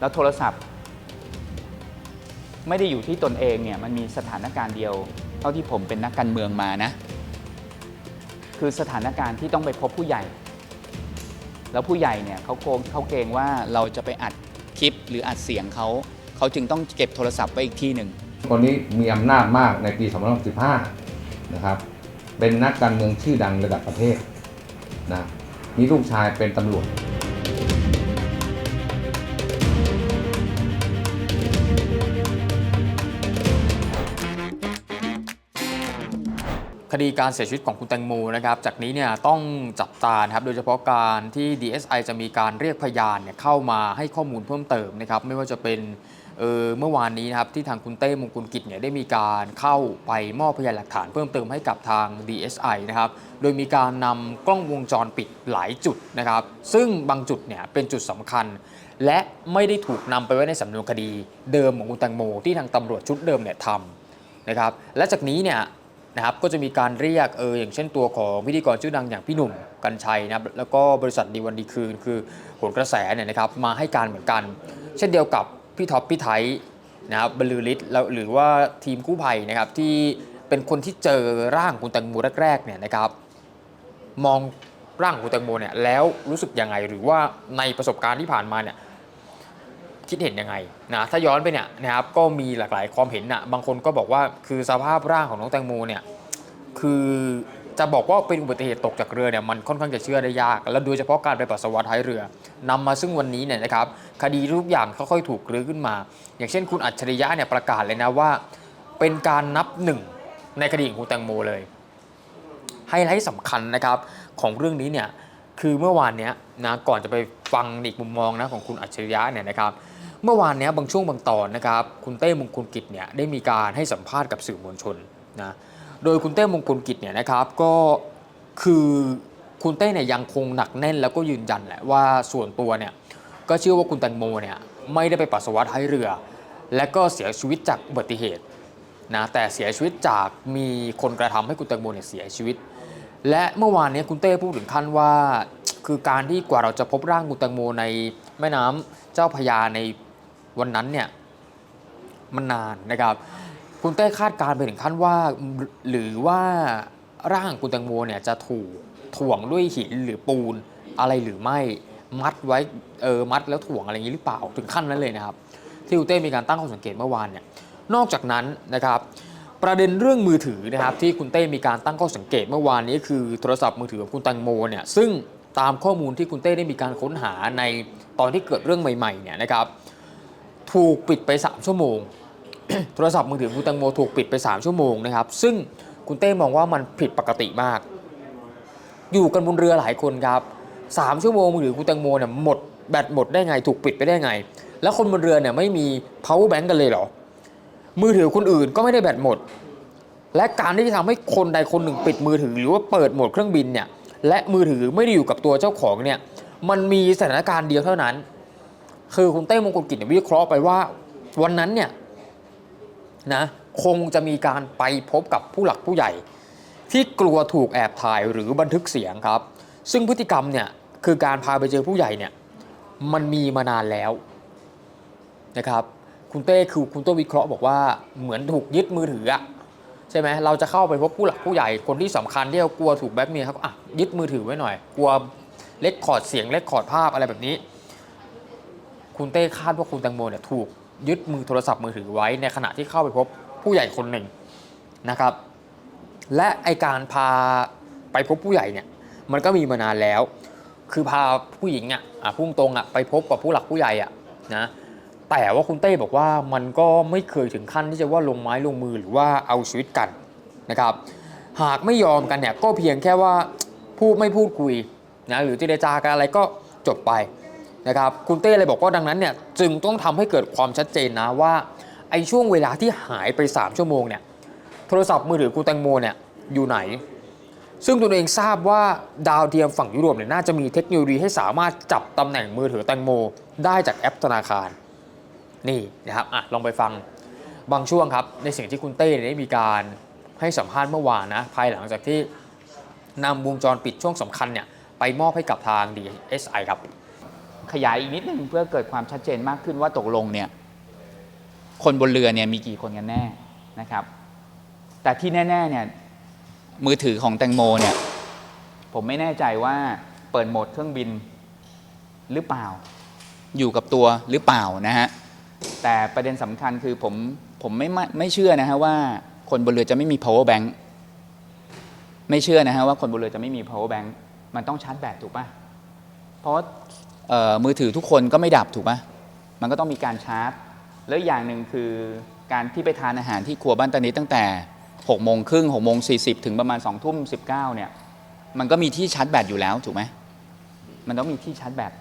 แล้วโทรศัพท์ ไม่ได้อยู่ที่ตนเองเนี่ยมันมีสถานการณ์เดียว เท่าที่ผมเป็นนักการเมืองมานะ คือสถานการณ์ที่ต้องไปพบผู้ใหญ่ แล้วผู้ใหญ่เนี่ยเขาโกงเขาเกรงว่าเราจะไปอัดคลิปหรืออัดเสียงเขาเขาจึงต้องเก็บโทรศัพท์ไว้อีกที่หนึ่งคนนี้มีอำนาจมากในปี2015นะครับเป็นนักการเมืองชื่อดังระดับประเทศนะมีลูกชายเป็นตำรวจ คดีการเสียชีวิตของคุณแตงโมนะครับจากนี้เนี่ยต้องจับตาครับโดยเฉพาะการที่ DSI จะมีการเรียกพยานเนี่ยเข้ามาให้ข้อมูลเพิ่มเติมนะครับไม่ว่าจะเป็นเออเมื่อวานนี้นะครับที่ทางคุณเต้มงคลกิจเนี่ยได้มีการเข้าไปมอบพยานหลักฐานเพิ่มเติมให้กับทาง DSI นะครับโดยมีการนำกล้องวงจรปิดหลายจุดนะครับซึ่งบางจุดเนี่ยเป็นจุดสำคัญ และไม่ได้ถูกนำไปไว้ในสำนวนคดีเดิมของคุณแตงโม ที่ทางตำรวจชุดเดิมเนี่ยทำนะครับและจากนี้เนี่ย นะครับก็จะมีการเรียกเอออย่างเช่นตัวของพิธีกรชื่อดังอย่างพี่หนุ่มกัญชัยนะครับแล้วก็บริษัทดีวันดีคืน คือผลกระแสเนี่ยนะครับมาให้การเหมือนกัน เช่นเดียวกับพี่ท็อปพี่ไทยนะครับบรรลือฤทธิ์แล้วหรือว่าทีมกู้ภัยนะครับที่เป็นคนที่เจอร่างคุณแตงโมแรกๆเนี่ยนะครับมองร่างของคุณแตงโมเนี่ยแล้วรู้สึกยังไงหรือว่าในประสบการณ์ที่ผ่านมาเนี่ย คิดเห็นยังไงนะถ้าย้อนไปเนี่ยนะครับก็มีหลากหลายความเห็นนะบางคนก็บอกว่าคือสภาพร่างของน้องแตงโมเนี่ยคือจะบอกว่าเป็นอุบัติเหตุตกจากเรือเนี่ยมันค่อนข้างจะเชื่อได้ยาก และโดยเฉพาะการไปปัสสาวะท้ายเรือนำมาซึ่งวันนี้เนี่ยนะครับคดีทุกอย่างค่อยๆถูกรื้อขึ้นมา อย่างเช่นคุณอัจฉริยะเนี่ยประกาศเลยนะว่า เป็นการนับหนึ่งในคดีของคุณแตงโมเลยไฮไลท์สำคัญนะครับของเรื่องนี้เนี่ยคือเมื่อวานเนี้ยนะก่อนจะไปฟังอีกมุมมองนะของคุณอัจฉริยะเนี่ยนะครับ เมื่อวานนี้บางช่วงบางตอนนะครับคุณเต้มงคลกิจเนี่ยได้มีการให้สัมภาษณ์กับสื่อมวลชนนะโดยคุณเต้มงคลกิจเนี่ยนะครับก็คือคุณเต้เนี่ยยังคงหนักแน่นแล้วก็ยืนยันแหละว่าส่วนตัวเนี่ยก็เชื่อว่าคุณแตงโมเนี่ยไม่ได้ไปปัสสาวะท้ายเรือ และก็เสียชีวิตจากอุบัติเหตุนะแต่เสียชีวิตจากมีคนกระทำให้คุณแตงโมเนี่ยเสียชีวิต และเมื่อวานนี้คุณเต้พูดถึงขั้นว่า คือการที่กว่าเราจะพบร่างคุณแตงโมในแม่น้ำเจ้าพยาใน วันนั้นเนี่ยมันนานนะครับ คุณเต้คาดการณ์ไปถึงขั้นว่า หรือว่าร่างคุณแตงโมเนี่ยจะถูกถ่วงด้วยหินหรือปูนอะไรหรือไม่มัดไว้เออมัดแล้วถ่วงอะไรอย่างนี้หรือเปล่าถึงขั้นนั้นเลยนะครับ ที่คุณเต้มีการตั้งข้อสังเกตเมื่อวานเนี่ยนอกจากนั้นนะครับประเด็นเรื่องมือถือนะครับที่คุณเต้มีการตั้งข้อสังเกตเมื่อวานนี้คือโทรศัพท์มือถือของคุณแตงโมเนี่ยซึ่งตามข้อมูลที่คุณเต้ได้มีการค้นหาในตอนที่เกิดเรื่องใหม่ๆเนี่ยนะครับ ถูกปิดไป 3 ชั่วโมง โทรศัพท์มือถือคุณแตงโมถูกปิดไป 3 ชั่วโมงนะครับ ซึ่งคุณเต้มองว่ามันผิดปกติมาก อยู่กันบนเรือหลายคนครับสามชั่วโมงมือถือคุณแตงโมเนี่ยหมดแบตหมดได้ไง ถูกปิดไปได้ไง แล้วคนบนเรือเนี่ยไม่มี power bank กันเลยเหรอ มือถือคนอื่นก็ไม่ได้แบตหมด และการที่จะทำให้คนใดคนหนึ่งปิดมือถือหรือว่าเปิดโหมดเครื่องบินเนี่ยและมือถือไม่ได้อยู่กับตัวเจ้าของเนี่ยมันมีสถานการณ์เดียวเท่านั้น คือคุณเต้มงคลกิจเนี่ยวิเคราะห์ไปว่าวันนั้นเนี่ยนะคงจะมีการไปพบกับผู้หลักผู้ใหญ่ ที่กลัวถูกแอบถ่ายหรือบันทึกเสียงครับ ซึ่งพฤติกรรมเนี่ยคือการพาไปเจอผู้ใหญ่เนี่ยมันมีมานานแล้วนะครับคุณเต้คือคุณต้วิเคราะห์บอกว่าเหมือนถูกยึดมือถืออะใช่ไหมเราจะเข้าไปพบผู้หลักผู้ใหญ่คนที่สำคัญที่เรากลัวถูกแบ็กเมย์เขาก็อะยึดมือถือไว้หน่อย กลัวเล็กคอร์ดเสียงเล็กคอร์ดภาพอะไรแบบนี้ คุณเต้คาดว่าคุณแตงโมเนี่ยถูกยึดมือโทรศัพท์มือถือไว้ในขณะที่เข้าไปพบผู้ใหญ่คนหนึ่งนะครับ และไอการพาไปพบผู้ใหญ่เนี่ยมันก็มีมานานแล้ว คือพาผู้หญิงอะอะพุ่งตรงอะไปพบกับผู้หลักผู้ใหญ่อะนะแต่ว่าคุณเต้บอกว่ามันก็ไม่เคยถึงขั้นที่จะว่าลงไม้ลงมือหรือว่าเอาชีวิตกันนะครับ หากไม่ยอมกันเนี่ยก็เพียงแค่ว่าพูดไม่พูดคุยนะหรือเจรจากันอะไรก็จบไป นะครับคุณเต้เลยบอกว่าดังนั้นเนี่ยจึงต้องทำให้เกิดความชัดเจนนะว่าไอ้ช่วงเวลาที่หายไป 3 ชั่วโมงเนี่ยโทรศัพท์มือถือคุณแตงโมเนี่ยอยู่ไหน ซึ่งตัวเองทราบว่าดาวเทียมฝั่งยุโรปเนี่ยน่าจะมีเทคโนโลยีให้สามารถจับตำแหน่งมือถือแตงโม ได้จากแอปธนาคาร นี่นะครับอะลองไปฟังบางช่วงครับในสิ่งที่คุณเต้ได้มีการให้สัมภาษณ์เมื่อวานนะภายหลังจากที่นำวงจรปิดช่วงสำคัญเนี่ยไปมอบให้กับทาง DSI ครับ ขยายอีกนิดนึงเพื่อเกิดความชัดเจนมากขึ้นว่าตกลงเนี่ยคนบนเรือเนี่ยมีกี่คนกันแน่นะครับ แต่ที่แน่ๆเนี่ยมือถือของแตงโมเนี่ยผมไม่แน่ใจว่าเปิดโหมดเครื่องบินหรือเปล่า อยู่กับตัวหรือเปล่านะฮะแต่ประเด็นสำคัญคือผมผมไม่ไม่เชื่อนะฮะว่าคนบนเรือจะไม่มี power bank ไม่เชื่อนะฮะว่าคนบนเรือจะไม่มี power bank มันต้องชาร์จแบตถูกปะเพราะ มือถือทุกคนก็ไม่ดับถูกปะมันก็ต้องมีการชาร์จ แล้วอย่างหนึ่งคือการที่ไปทานอาหารที่ครัวบ้านตานิดตั้งแต่6โมงครึ่ง6โมง40 ถึงประมาณ2ทุ่ม19เนี่ย มันก็มีที่ชาร์จแบตอยู่แล้วถูกไหมมันต้องมีที่ชาร์จแบต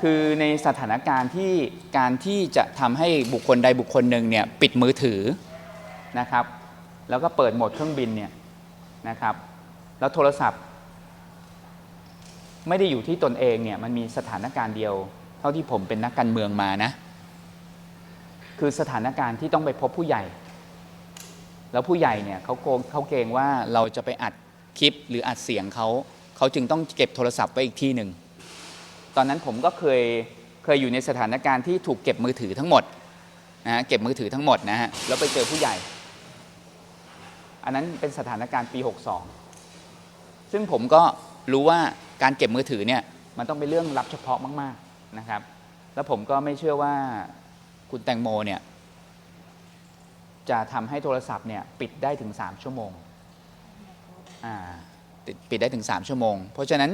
คือในสถานการณ์ที่การที่จะทำให้บุคคลใดบุคคลหนึ่งเนี่ยปิดมือถือนะครับ แล้วก็เปิดโหมดเครื่องบินเนี่ยนะครับ แล้วโทรศัพท์ ไม่ได้อยู่ที่ตนเองเนี่ยมันมีสถานการณ์เดียว เท่าที่ผมเป็นนักการเมืองมานะ คือสถานการณ์ที่ต้องไปพบผู้ใหญ่ แล้วผู้ใหญ่เนี่ยเขาโกงเขาเกรงว่าเราจะไปอัดคลิปหรืออัดเสียงเขาเขาจึงต้องเก็บโทรศัพท์ไว้อีกที่หนึ่งตอนนั้นผมก็เคยเคยอยู่ในสถานการณ์ที่ถูกเก็บมือถือทั้งหมดนะฮะเก็บมือถือทั้งหมดนะฮะแล้วไปเจอผู้ใหญ่ อันนั้นเป็นสถานการณ์ปี 62 ซึ่งผมก็รู้ว่า การเก็บมือถือเนี่ยมันต้องเป็นเรื่องลับเฉพาะมากๆนะครับ แล้วผมก็ไม่เชื่อว่าคุณแตงโมเนี่ยจะทำให้โทรศัพท์เนี่ยปิดได้ถึง 3 ชั่วโมงอ่าปิดได้ถึง 3 ชั่วโมง เพราะฉะนั้น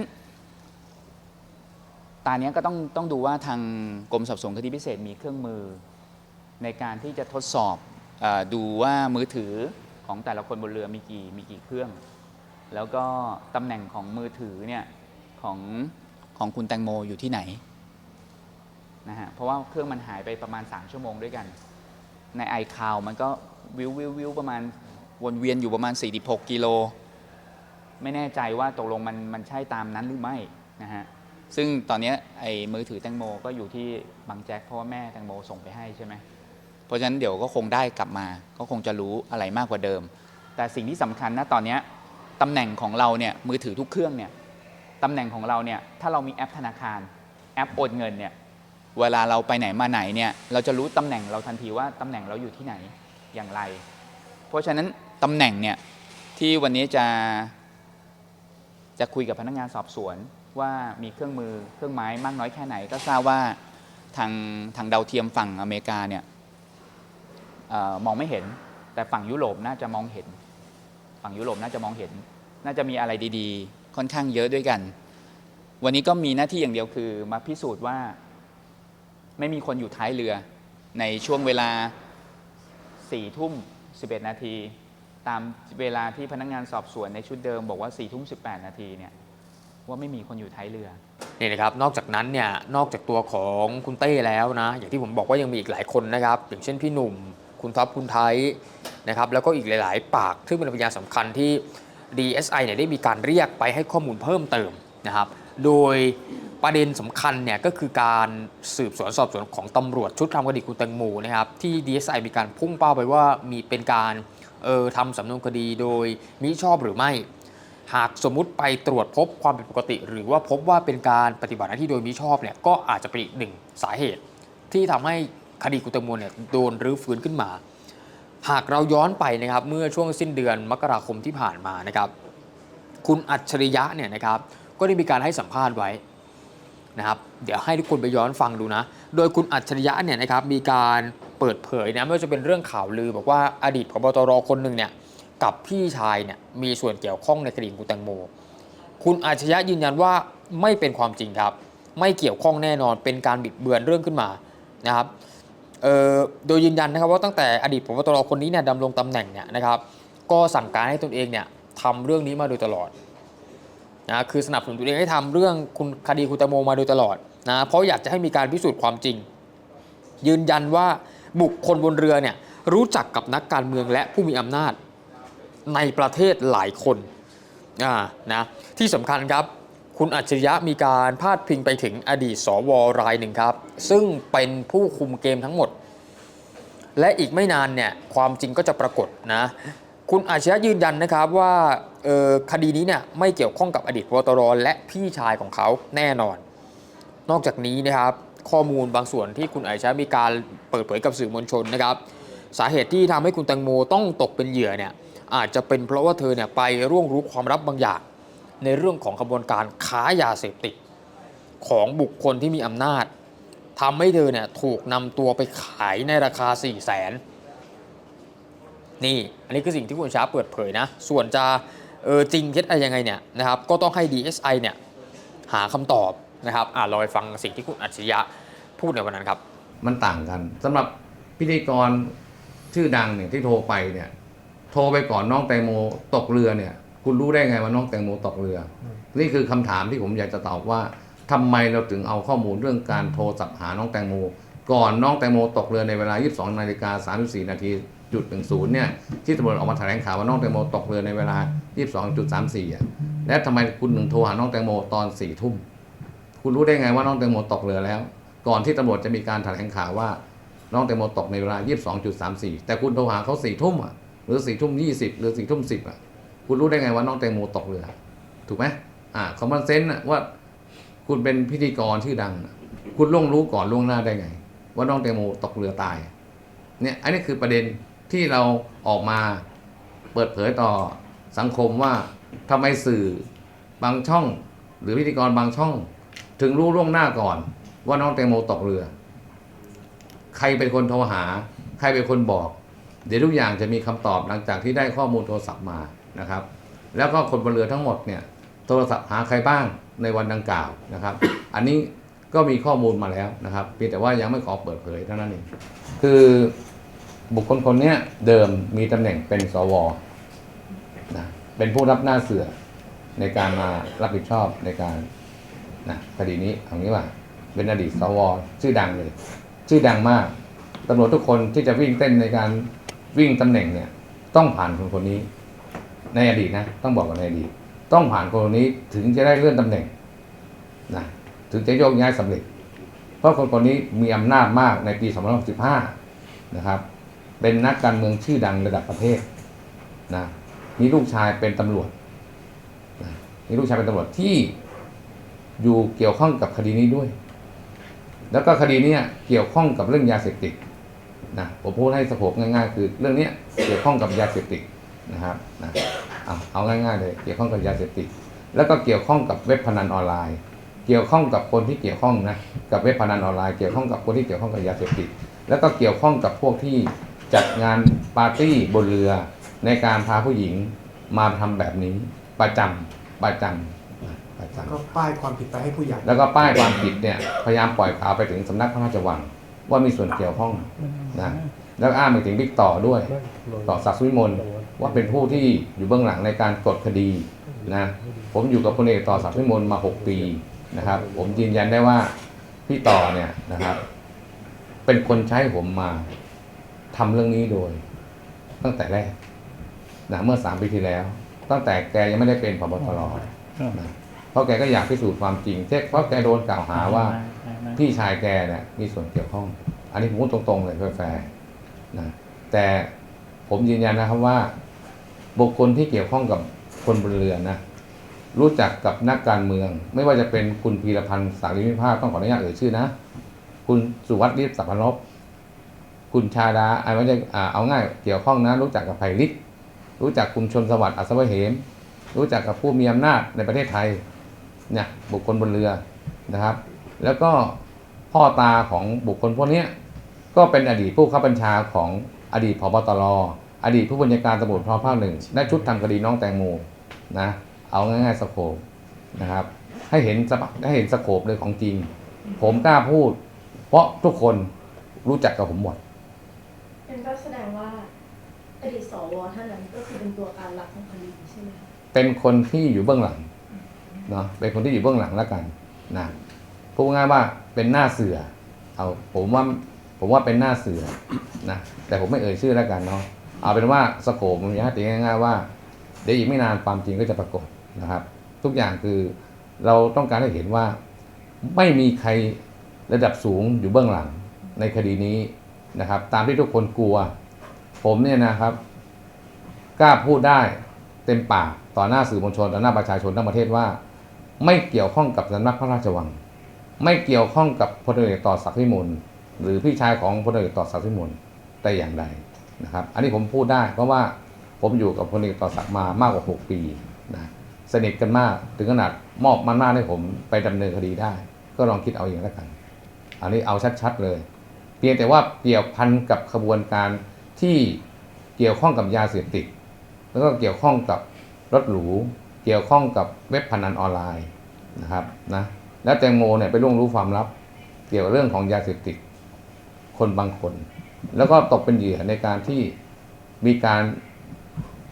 ตอนนี้ก็ต้องต้องดูว่าทางกรมสอบสวนคดีพิเศษมีเครื่องมือ ในการที่จะทดสอบอดูว่ามือถือของแต่ละคนบนเรือมีกี่มีกี่เครื่อง แล้วก็ตำแหน่งของมือถือเนี่ย ของของคุณแตงโมอยู่ที่ไหนนะฮะเพราะว่าเครื่องมันหายไปประมาณ 3 ชั่วโมงด้วยกัน ในไอคาวมันก็วิววิววิวประมาณวนเวียนอยู่ประมาณ 46 กิโล ไม่แน่ใจว่าตกลงมันมันใช่ตามนั้นหรือไม่นะฮะซึ่งตอนนี้ไอ้มือถือแตงโมก็อยู่ที่บางแจ็คเพราะว่าแม่แตงโมส่งไปให้ใช่ไหมเพราะฉะนั้นเดี๋ยวก็คงได้กลับมา ก็คงจะรู้อะไรมากกว่าเดิม แต่สิ่งที่สำคัญนะตอนนี้ตำแหน่งของเราเนี่ยมือถือทุกเครื่องเนี่ย ตำแหน่งของเราเนี่ยถ้าเรามีแอปธนาคาร แอปโอนเงินเนี่ยเวลาเราไปไหนมาไหนเนี่ยเราจะรู้ตำแหน่งเราทันทีว่าตำแหน่งเราอยู่ที่ไหนอย่างไร เพราะฉะนั้นตำแหน่งเนี่ยที่วันนี้จะจะคุยกับพนักงานสอบสวนว่ามีเครื่องมือเครื่องไม้มากน้อยแค่ไหน ก็ทราบว่าทางทางดาวเทียมฝั่งอเมริกาเนี่ยออมองไม่เห็น แต่ฝั่งยุโรปน่าจะมองเห็น ฝั่งยุโรปน่าจะมองเห็น น่าจะมีอะไรดี ๆ ค่อนข้างเยอะด้วยกัน วันนี้ก็มีหน้าที่อย่างเดียวคือ มาพิสูจน์ว่าไม่มีคนอยู่ท้ายเรือในช่วงเวลา4ทุ่ม11 นาทีตามเวลาที่พนักงานสอบสวนในชุดเดิมบอกว่า4ี่ทุ่มสินาทีเนี่ยว่าไม่มีคนอยู่ท้ายเรือนี่นะครับนอกจากนั้นเนี่ยนอกจากตัวของคุณเต้แล้วนะ อย่างที่ผมบอกว่ายังมีอีกหลายคนนะครับ อย่างเช่นพี่หนุ่ม คุณท็อปคุณไทยนะครับแล้วก็อีกหลาย ๆ ปากซึ่งเป็นพยานสำคัญที่ DSI เนี่ยได้มีการเรียกไปให้ข้อมูลเพิ่มเติมนะครับ โดยประเด็นสำคัญเนี่ยก็คือการสืบสวนสอบสวนของตำรวจชุดทำคดีคุณแตงโมนะครับที่ DSI มีการพุ่งเป้าไปว่ามีเป็นการเออทำสำนวนคดีโดยมิชอบหรือไม่ หากสมมุติไปตรวจพบความผิดปกติ หรือว่าพบว่าเป็นการปฏิบัติหน้าที่โดยมิชอบเนี่ยก็อาจจะเป็นอีกหนึ่งสาเหตุ ที่ทำให้คดีคุณแตงโมเนี่ยโดนรื้อฟื้นขึ้นมา หากเราย้อนไปนะครับเมื่อช่วงสิ้นเดือนมกราคมที่ผ่านมานะครับ คุณอัจฉริยะเนี่ยนะครับ ก็ได้มีการให้สัมภาษณ์ไว้นะครับ เดี๋ยวให้ทุกคนไปย้อนฟังดูนะ โดยคุณอัจฉริยะเนี่ยนะครับมีการเปิดเผยนะไม่ว่าจะเป็นเรื่องข่าวลือ บอกว่าอดีตพบตรคนหนึ่งเนี่ยกับพี่ชายเนี่ยมีส่วนเกี่ยวข้องในคดีคุณแตงโม คุณอัจฉริยะยืนยันว่าไม่เป็นความจริงครับ ไม่เกี่ยวข้องแน่นอนเป็นการบิดเบือนเรื่องขึ้นมานะครับ โดยยืนยันนะครับว่าตั้งแต่อดีตพบตรคนนี้เนี่ยดำรงตำแหน่งเนี่ยนะครับก็สั่งการให้ตนเองเนี่ยทำเรื่องนี้มาโดยตลอดนะคือสนับสนุนตัวเองให้ทำเรื่องคุณคดีคุณตงโมมาโดยตลอดนะเพราะอยากจะให้มีการพิสูจน์ความจริง ยืนยันว่าบุคคลบนเรือเนี่ยรู้จักกับนักการเมืองและผู้มีอำนาจในประเทศหลายคนอ่านะที่สำคัญครับ คุณอัจฉริยะมีการพาดพิงไปถึงอดีตสวรายหนึ่งครับ ซึ่งเป็นผู้คุมเกมทั้งหมด และอีกไม่นานเนี่ยความจริงก็จะปรากฏนะคุณอาชญะยืนยันนะครับว่าคดีนี้เนี่ยไม่เกี่ยวข้องกับอดีตพบตรและพี่ชายของเขาแน่นอน นอกจากนี้นะครับข้อมูลบางส่วนที่คุณไอชามีการเปิดเผยกับสื่อมวลชนนะครับ สาเหตุที่ทำให้คุณแตงโมต้องตกเป็นเหยื่อเนี่ยอาจจะเป็นเพราะว่าเธอเนี่ยไปร่วงรู้ความลับบางอย่าง ในเรื่องของขบวนการค้ายาเสพติดของบุคคลที่มีอำนาจทำให้เธอเนี่ยถูกนำตัวไปขายในราคา 4 0 0แสนนี่ อันนี้คือสิ่งที่คุณช้าเปิดเผยนะ ส่วนจะเออจริงเท็จอะไรยังไงเนี่ยนะครับ ก็ต้องให้ DSI เนี่ยหาคำตอบนะครับ อ่าลอยฟังสิ่งที่คุณอัจฉริยะพูดในวันนั้นครับ มันต่างกันสำหรับพิธีกรชื่อดังเนี่ยที่โทรไปเนี่ย โทรไปก่อนน้องแตงโมตกเรือเนี่ย คุณรู้ได้ไงว่าน้องแตงโมตกเรืออนี่คือคำถามที่ผมอยากจะตอบว่าทำไมเราถึงเอาข้อมูลเรื่องการโทรศัพท์หาน้องแตงโม ก่อนน้องแตงโมตกเรือในเวลา 22นาฬิกา34นาทีจุด10เนี่ยที่ตำรวจออกมาแถลงข่าวว่าน้องแตงโมตกเรือในเวลา 22.34อะและทำไมคุณถึงโทรหาน้องแตงโมตอน4ทุ่มคุณรู้ได้ไงว่าน้องแตงโมตกเรือแล้ว ก่อนที่ตำรวจจะมีการแถลงข่าวว่าน้องแตงโมตกในเวลา 22.34 แต่คุณโทรหาเขา4ทุ่มอะหรือ4ทุ่ม20 หรือ4ทุ่ม10อะ คุณรู้ได้ไงว่าน้องแตงโมตกเรือ ถูกไหมอ่าคอมมอนเซนส์ว่าคุณเป็นพิธีกรชื่อดัง คุณล่วงรู้ก่อนล่วงหน้าได้ไง ว่าน้องแตงโมตกเรือตาย เนี่ยอันนี้คือประเด็นที่เราออกมาเปิดเผยต่อสังคมว่าทำไมสื่อบางช่อง หรือพิธีกรบางช่อง ถึงรู้ล่วงหน้าก่อน ว่าน้องแตงโมตกเรือ ใครเป็นคนโทรหา ใครเป็นคนบอก เดี๋ยวทุกอย่างจะมีคำตอบหลังจากที่ได้ข้อมูลโทรศัพท์มา นะครับ แล้วก็คนบนเรือทั้งหมดเนี่ยโทรศัพท์หาใครบ้างในวันดังกล่าวนะครับ อันนี้ก็มีข้อมูลมาแล้วนะครับเพียงแต่ว่ายังไม่ขอเปิดเผยเท่านั้นเองคือบุคคลคนนี้เดิมมีตำแหน่งเป็นสวนะเป็นผู้รับหน้าเสือในการมารับผิดชอบในการนะคดีนี้เอางี้ว่า เป็นอดีตสวชื่อดังเลย ชื่อดังมากตำรวจทุกคนที่จะวิ่งเต้นในการวิ่งตำแหน่งเนี่ย ต้องผ่านคนคนนี้ ในอดีตนะต้องบอกกันในอดีตต้องผ่านคนนี้ถึงจะได้เลื่อนตำแหน่งนะถึงจะโยกย้ายสำเร็จ เพราะคนคนนี้มีอำนาจมากในปี2565นะครับ เป็นนักการเมืองชื่อดังระดับประเทศนะมีลูกชายเป็นตำรวจนะมีลูกชายเป็นตำรวจที่อยู่เกี่ยวข้องกับคดีนี้ด้วย แล้วก็คดีนี้เกี่ยวข้องกับเรื่องยาเสพติดนะผมพูดให้สโคปง่ายๆ คือเรื่องนี้เกี่ยวข้องกับยาเสพติดนะครับนะ เอาเอาง่ายๆเลยเกี่ยวข้องกับยาเสพติดแล้วก็เกี่ยวข้องกับเว็บพนันออนไลน์ เกี่ยวข้องกับคนที่เกี่ยวข้องนะกับเว็บพนันออนไลน์เกี่ยวข้องกับคนที่เกี่ยวข้องกับยาเสพติดแล้วก็เกี่ยวข้องกับพวกที่จัดงานปาร์ตี้บนเรือ ในการพาผู้หญิงมาทำแบบนี้ประจำประจำนะประจำก็ป้ายความผิดไปให้ผู้ใหญ่แล้วก็ป้ายความผิดเนี่ยพยายามปล่อยข่าวไปถึงสำนักพระราชวังว่ามีส่วนเกี่ยวข้องนะแล้วก็อ้างไปถึงบิ๊กต่อด้วย ต่อศักดิ์สุวิมล ว่าเป็นผู้ที่อยู่เบื้องหลังในการกดคดีนะผมอยู่กับพลเอกต่อศักดิ์สุวิมลมา 6 ปีนะครับ ผมยืนยันได้ว่าพี่ต่อเนี่ยนะครับ เป็นคนใช้ผมมาทำเรื่องนี้โดย ตั้งแต่แรกนะเมื่อสามปีที่แล้ว ตั้งแต่แกยังไม่ได้เป็นพบตรนะเพราะแกก็อยากพิสูจน์ความจริงเช่เพราะแกโดนกล่าวหาว่าพี่ชายแกเนี่ยมีส่วนเกี่ยวข้อง อันนี้ผมพูดตรงๆเลยแฟร์ๆนะแต่ผมยืนยันนะครับว่า บุคคลที่เกี่ยวข้องกับคนบนเรือนะรู้จักกับนักการเมือง ไม่ว่าจะเป็นคุณพีรพันธ์สารีวิภาคต้องขออนุญาตเอ่ยชื่อนะ คุณสุวัสดิ์ริบสัพพนพคุณชาดาไอ้ไม่ใช่เอาง่ายเกี่ยวข้องนะ รู้จักกับไผ่ลิกรู้จักคุณชนสวัสดิ์อัศวเหม รู้จักกับผู้มีอำนาจในประเทศไทยเนี่ยบุคคลบนเรือนะครับ แล้วก็พ่อตาของบุคคลพวกนี้ก็เป็นอดีตผู้ข้าบัญชาของอดีตพบตร อดีตผู้บัญชาการตำรวจภูธรภาคหนึ่งและชุดทำคดีน้องแตงโมนะเอาง่ายๆสโคปนะครับให้เห็นสปให้เห็นสโคปเลยของจริง ผมกล้าพูด เพราะทุกคนรู้จักกับผมหมดเป็นก็แสดงว่าอดีตสวท่านนั้นก็คือเป็นตัวการหลักของคดีใช่ไหมคะเป็นคนที่อยู่เบื้องหลังเนาะเป็นคนที่อยู่เบื้องหลังแล้วกันนะพูดง่ายๆว่าเป็นหน้าเสือเอาผมว่าผมว่าเป็นหน้าเสือนะแต่ผมไม่เอ่ยชื่อแล้วกันเนาะ เอาเป็นว่าสโคปมันยากตีง่ายๆว่าเดี๋ยวอีกไม่นานความจริงก็จะปรากฏนะครับ ทุกอย่างคือเราต้องการให้เห็นว่าไม่มีใครระดับสูงอยู่เบื้องหลังในคดีนี้นะครับ ตามที่ทุกคนกลัว ผมเนี่ยนะครับกล้าพูดได้เต็มปากต่อหน้าสื่อมวลชนต่อหน้าประชาชนทั้งประเทศว่า ไม่เกี่ยวข้องกับสำนักพระราชวัง ไม่เกี่ยวข้องกับพลเอกต่อศักดิ์พิมลหรือพี่ชายของพลเอกต่อศักดิ์พิมลแต่อย่างใด นะครับ อันนี้ผมพูดได้เพราะว่าผมอยู่กับพลเอกต่อศักดิ์มามากกว่า 6 ปีนะสนิทกันมากถึงขนาดมอบมันหน้าจให้ผมไปดำเนินคดีได้ ก็ลองคิดเอาเองแล้วกัน อันนี้เอาชัดๆเลย เพียงแต่ว่าเกี่ยวพันกับขบวนการที่เกี่ยวข้องกับยาเสพติดแล้วก็เกี่ยวข้องกับรถหรูเกี่ยวข้องกับเว็บพนันออนไลน์นะครับนะแล้วแตงโมเนี่ยไปล่วงรู้ความลับ เกี่ยวกับเรื่องของยาเสพติดคนบางคน แล้วก็ตกเป็นเหยื่อในการที่มีการ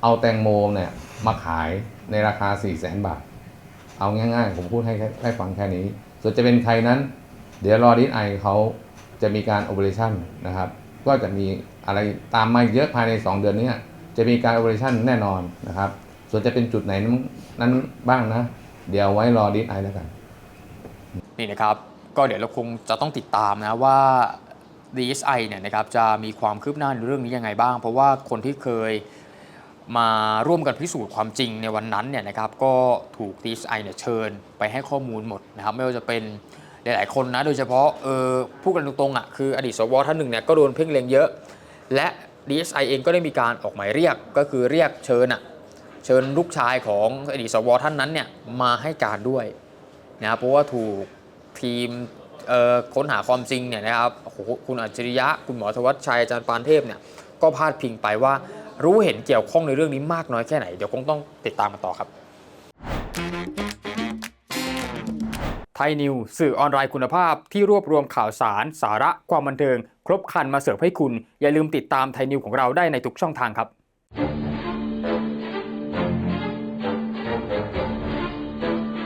เอาแตงโมเนี่ยมาขายในราคา 4 0 0แสนบาท เอาง่ายๆ ผมพูดให้ให้ฟังแค่นี้ ส่วนจะเป็นใครนั้น เดี๋ยวรอดิสไอเขาจะมีการโอเปอเรชั่นนะครับ ก็จะมีอะไรตามมาเยอะภายใน 2 เดือนนี้จะมีการโอเปอเรชั่นแน่นอนนะครับ ส่วนจะเป็นจุดไหนนั้นบ้างนะ เดี๋ยวไว้รอดิสไอแล้วกัน นี่นะครับ ก็เดี๋ยวเราคงจะต้องติดตามนะว่า DSI เนี่ยนะครับจะมีความคืบหน้าในเรื่องนี้ยังไงบ้าง เพราะว่าคนที่เคยมาร่วมกันพิสูจน์ความจริงในวันนั้นเนี่ยนะครับก็ถูก DSI เนี่ยเชิญไปให้ข้อมูลหมดนะครับไม่ว่าจะเป็นหลายๆคนนะโดยเฉพาะเออพูดกันตรงๆอะคืออดีตสวท่านหนึ่งเนี่ยก็โดนเพ่งเล็งเยอะ และ DSI เองก็ได้มีการออกหมายเรียกก็คือเรียกเชิญอะเชิญลูกชายของอดีตสวท่านนั้นเนี่ยมาให้การด้วยนะเพราะว่าถูกทีม ค้นหาความจริงเนี่ยนะครับโอ้โหคุณอัจฉริยะ คุณหมอธวัชชัยอาจารย์ปานเทพเนี่ยก็พาดพิงไปว่ารู้เห็นเกี่ยวข้องในเรื่องนี้มากน้อยแค่ไหน เดี๋ยวคงต้องติดตามกันต่อครับไทยนิวสื่อออนไลน์คุณภาพที่รวบรวมข่าวสาร สาระความบันเทิง ครบครันมาเสิร์ฟให้คุณ อย่าลืมติดตามไทยนิวของเราได้ในทุกช่องทางครับ